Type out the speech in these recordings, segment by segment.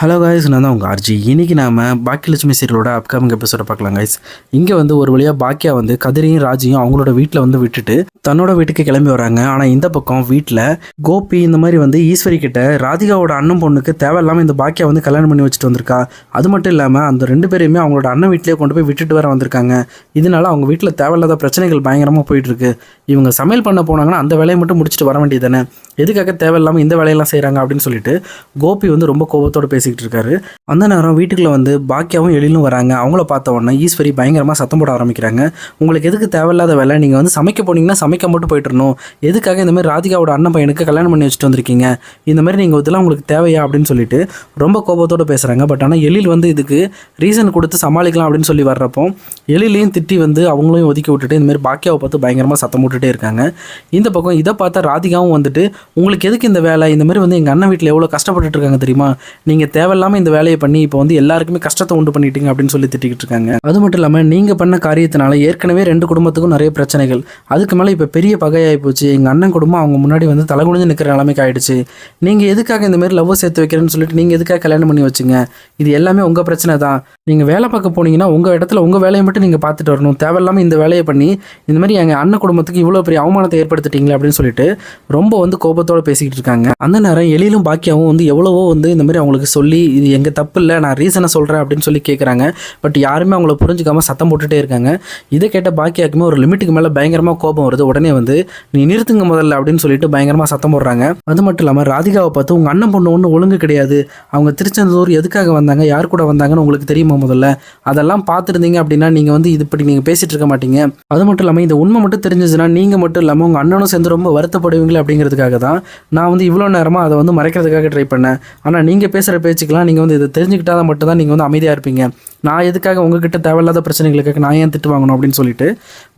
Hello guys நான் தான் உங்கள் ஆர்ஜி இன்றைக்கி நாம பாக்கியலட்சுமி சீரியலோட அப்கமிங் எபிசோட பார்க்கலாம் காய்ஸ் இங்கே வந்து ஒரு வழியாக பாக்கியா வந்து கதிரையும் ராஜியும் அவங்களோட வீட்டில் வந்து விட்டுட்டு தன்னோட வீட்டுக்கு கிளம்பி வராங்க. ஆனால் இந்த பக்கம் வீட்டில் கோபி இந்த மாதிரி வந்து ஈஸ்வரி கிட்ட ராதிகாவோட அண்ணன் பொண்ணுக்கு தேவையில்லாமல் இந்த பாக்கியா வந்து கல்யாணம் பண்ணி வச்சுட்டு வந்திருக்கா. அது மட்டும் இல்லாமல் அந்த ரெண்டு பேரையுமே அவங்களோட அண்ணன் வீட்டிலேயே கொண்டு போய் விட்டுட்டு வர வந்திருக்காங்க. இதனால அவங்க வீட்டில் தேவையில்லாத பிரச்சனைகள் பயங்கரமாக போயிட்டுருக்கு. இவங்க சமையல் பண்ண போனாங்கன்னா அந்த வேலையை மட்டும் முடிச்சுட்டு வர வேண்டியது தானே. எதுக்காக தேவையில்லாமல் இந்த வேலையெல்லாம் செய்கிறாங்க அப்படின்னு சொல்லிட்டு கோபி வந்து ரொம்ப கோபத்தோட பேசிக்கிட்டு இருக்காரு அந்த நேரம் வீட்டுக்குள்ள வந்து பாக்கியாவும் எழிலும் வராங்க. அவங்கள பார்த்த உடனே ஈஸ்வரி பயங்கரமாக சத்தம் போட ஆரம்பிக்கிறாங்க. உங்களுக்கு எதுக்கு தேவையில்லாத வேலை? நீங்கள் வந்து சமைக்க போனீங்கன்னா சமைக்க மட்டும் போயிட்டுருணும் எதுக்காக இந்த மாதிரி ராதிகாவோட அண்ணன் பையனுக்கு கல்யாணம் பண்ணி வச்சுட்டு வந்திருக்கீங்க? இந்த மாதிரி நீங்கள் இதெல்லாம் உங்களுக்கு தேவையா? அப்படின்னு சொல்லிட்டு ரொம்ப கோபத்தோட பேசுகிறாங்க பட் ஆனால் எழில் வந்து இதுக்கு ரீசன் கொடுத்து சமாளிக்கலாம் அப்படின்னு சொல்லி வர்றப்போ எழிலையும் திட்டி வந்து அவங்களையும் ஒதுக்கி விட்டுட்டு இந்த மாதிரி பாக்கியாவை பார்த்து பயங்கரமாக சத்தம் போட்டுட்டே இருக்காங்க. இந்த பக்கம் இதை பார்த்தா ராதிகாவும் வந்துட்டு உங்களுக்கு எதுக்கு இந்த வேலை? இந்த மாதிரி வந்து எங்கள் அண்ணன் வீட்டில் எவ்வளோ கஷ்டப்பட்டுட்டு இருக்காங்க தெரியுமா? நீங்கள் தேவையில்லாமல் இந்த வேலையை பண்ணி இப்போ வந்து எல்லாருக்குமே கஷ்டத்தை உண்டு பண்ணிட்டீங்க அப்படின்னு சொல்லி திட்டிக்கிட்டு இருக்காங்க. அது மட்டும் இல்லாமல் நீங்கள் பண்ண காரியத்தினால ஏற்கனவே ரெண்டு குடும்பத்துக்கும் நிறைய பிரச்சனைகள். அதுக்கு மேலே இப்போ பெரிய பகையாகி போச்சு. எங்கள் அண்ணன் குடும்பம் அவங்க முன்னாடி வந்து தலைகுனிஞ்சு நிற்கிற நிலைமைக்கு ஆயிடுச்சு. நீங்கள் எதுக்காக இந்த மாதிரி லவ் சேர்த்து வைக்கிறேன்னு சொல்லிட்டு நீங்கள் எதுக்காக கல்யாணம் பண்ணி வச்சுங்க? இது எல்லாமே உங்கள் பிரச்சனை தான். நீங்கள் வேலை பார்க்க போனீங்கன்னா உங்கள் இடத்துல உங்கள் வேலையை மட்டும் நீங்கள் பார்த்துட்டு வரணும். தேவையில்லாமல் இந்த வேலையை பண்ணி இந்த மாதிரி எங்கள் அண்ணன் குடும்பத்துக்கு இவ்வளோ பெரிய அவமானத்தை ஏற்படுத்திட்டீங்களே அப்படின்னு சொல்லிட்டு ரொம்ப வந்து கோபத்தோட பேசிக்கிட்டு இருக்காங்க. அந்த நேரம் எழிலும் பாக்கியாவும் வந்து எவ்வளவோ வந்து இந்த மாதிரி அவங்களுக்கு சொல்லி இது எங்கள் தப்பு இல்லை நான் ரீசனை சொல்கிறேன் அப்படின்னு சொல்லி கேட்குறாங்க பட் யாருமே அவங்கள புரிஞ்சுக்காம சத்தம் போட்டுட்டே இருக்காங்க. இதை கேட்ட பாக்கியாக்குமே ஒரு லிமிட்டுக்கு மேலே பயங்கரமாக கோபம் வருது. உடனே வந்து நீ நிறுத்துங்க முதல்ல அப்படின்னு சொல்லிட்டு பயங்கரமாக சத்தம் போடுறாங்க. அது மட்டும் இல்லாமல் ராதிகாவை பார்த்து உங்கள் அண்ணன் பொண்ணு ஒன்றும் ஒழுங்கு கிடையாது. அவங்க திருச்செந்தூர் எதுக்காக வந்தாங்க? யார் கூட வந்தாங்கன்னு உங்களுக்கு தெரியுமா முதல்ல? அதெல்லாம் பார்த்துருந்தீங்க அப்படின்னா நீங்கள் வந்து இது இப்படி நீங்கள் பேசிட்டு இருக்க மாட்டீங்க. அது மட்டும் இல்லாமல் இந்த உண்மை மட்டும் தெரிஞ்சிச்சுன்னா நீங்கள் மட்டும் இல்லாமல் உங்கள் அண்ணனும் சேர்ந்து ரொம்ப வருத்தப்படுவீங்களே அப்படிங்கிறதுக்காக தான் நான் வந்து இவ்வளோ நேரமாக அதை வந்து மறைக்கிறதுக்காக ட்ரை பண்ணேன். ஆனால் நீங்கள் பேசுகிற பேச்சுக்கெல்லாம் நீங்கள் வந்து இதை தெரிஞ்சுக்கிட்டால் மட்டும் தான் நீங்கள் வந்து அமைதியாக இருப்பீங்க. நான் எதுக்காக உங்ககிட்ட தேவையில்லாத பிரச்சனைகளுக்காக நான் ஏன் திட்டு வாங்கணும் அப்படின்னு சொல்லிட்டு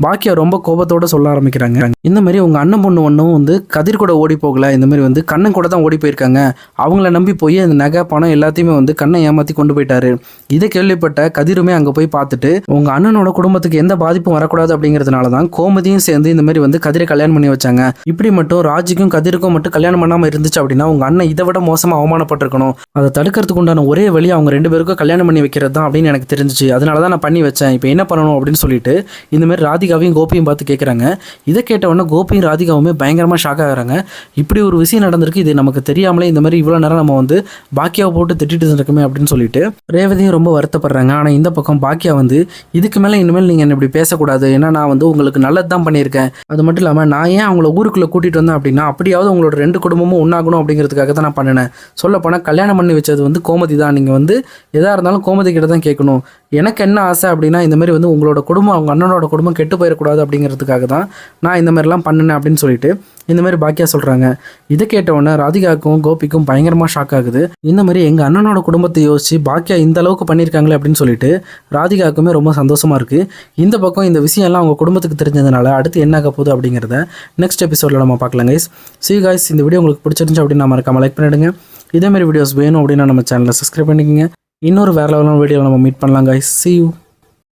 பாக்கியா ரொம்ப கோபத்தோட சொல்ல ஆரம்பிக்கிறாங்க. இந்த மாதிரி உங்கள் அண்ணன் பொண்ணு ஒன்றும் வந்து கதிர் கூட ஓடி போகல. இந்த மாதிரி வந்து கண்ணன் கூட தான் ஓடி போயிருக்காங்க. அவங்கள நம்பி போய் அந்த நகை பணம் எல்லாத்தையுமே வந்து கண்ணை ஏமாற்றி கொண்டு போயிட்டாரு. இதை கேள்விப்பட்ட கதிருமே அங்கே போய் பார்த்துட்டு உங்கள் அண்ணனோட குடும்பத்துக்கு எந்த பாதிப்பும் வரக்கூடாது அப்படிங்கிறதுனால தான் கோமதியும் சேர்ந்து இந்த மாதிரி வந்து கதிரை கல்யாணம் பண்ணி வச்சாங்க. இப்படி மட்டும் ராஜிக்கும் கதிருக்கும் மட்டும் கல்யாணம் பண்ணாமல் இருந்துச்சு அப்படின்னா உங்கள் அண்ணன் இதை விட மோசமாக அவமானப்பட்டிருக்கணும். அதை தடுக்கிறதுக்கு உண்டான ஒரே வழி அவங்க ரெண்டு பேருக்கும் கல்யாணம் பண்ணி வைக்கிறது தான் அப்படின்னு எனக்கு தெரிஞ்சிச்சு. அதனால தான் நான் பண்ணி வச்சேன். இப்போ என்ன பண்ணணும் அப்படின்னு சொல்லிட்டு இந்தமாதிரி ராதிகாவையும் கோபியும் பார்த்து கேட்குறாங்க இதை கேட்ட உடனே கோபியும் ராதிகாவுமே பயங்கரமாக ஷாக் ஆகுறாங்க. இப்படி ஒரு விஷயம் நடந்திருக்கு. இது நமக்கு தெரியாமலே இந்த மாதிரி இவ்வளோ நேரம் நம்ம வந்து பாக்கியாவை போட்டு திட்டிட்டு இருக்கோமே அப்படின்னு சொல்லிட்டு ரேவதியும் ரொம்ப வருத்தப்படுறாங்க. ஆனால் இந்த பக்கம் பாக்கியா வந்து இதுக்கு மேலே இனிமேல் நீங்கள் என்ன இப்படி பேசக்கூடாது. ஏன்னா நான் வந்து உங்களுக்கு நல்லது தான் பண்ணியிருக்கேன். அது மட்டும் இல்லாமல் நான் ஏன் அவங்கள ஊருக்குள்ளே கூட்டிகிட்டு வந்தேன் அப்படின்னா அப்படியாவது உங்களோட ரெண்டு குடும்பமும் ஒன்றாகணும் அப்படிங்கிறதுக்காக தான் நான் பண்ணினேன். சொல்லப்போனால் கல்யாணம் பண்ணி வச்சது வந்து கோமதி தான். நீங்கள் வந்து எதாக இருந்தாலும் கோமதி கிட்ட தான் கேட்கணும். எனக்கு என்ன ஆசை அப்படின்னா இந்தமாரி வந்து உங்களோட குடும்பம் அவங்க அண்ணனோட குடும்பம் கெட்டு போயிடக்கூடாது அப்படிங்கிறதுக்காக தான் நான் இந்த மாதிரிலாம் பண்ணினேன் அப்படின்னு சொல்லிட்டு இந்த மாதிரி பாக்கியா சொல்கிறாங்க இதை கேட்ட ராதிகாவுக்கும் கோபிக்கும் பயங்கரமாக ஷாக் ஆகுது. இந்த மாதிரி எங்கள் அண்ணனோட குடும்பத்தை யோசிச்சு பாக்கியா இந்த அளவுக்கு பண்ணியிருக்காங்களே அப்படின்னு சொல்லிட்டு ராதிகாவுக்குமே ரொம்ப சந்தோஷமாக இருக்குது இந்த பக்கம் இந்த விஷயம்லாம் அவங்க குடும்பத்துக்கு தெரிஞ்சதுனால அடுத்து என்ன ஆக போகுது அப்படிங்கிறத நெக்ஸ்ட் எபிசோடில் நம்ம பார்க்கலாம் கைஸ் சி காய்ஸ் இந்த வீடியோ உங்களுக்கு பிடிச்சிருந்துச்சு அப்படின்னு நான் மறக்காம லைக் பண்ணிடுங்க. இதே வீடியோஸ் வேணும் அப்படின்னா நம்ம சேனலை சப்ஸ்கிரைப் பண்ணிக்கோங்க. இன்னொரு வேறு லெவலான வீடியோவில் நம்ம மீட் பண்ணலாம் கைஸ் சி யூ